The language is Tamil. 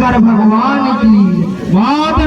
कर भगवान की बात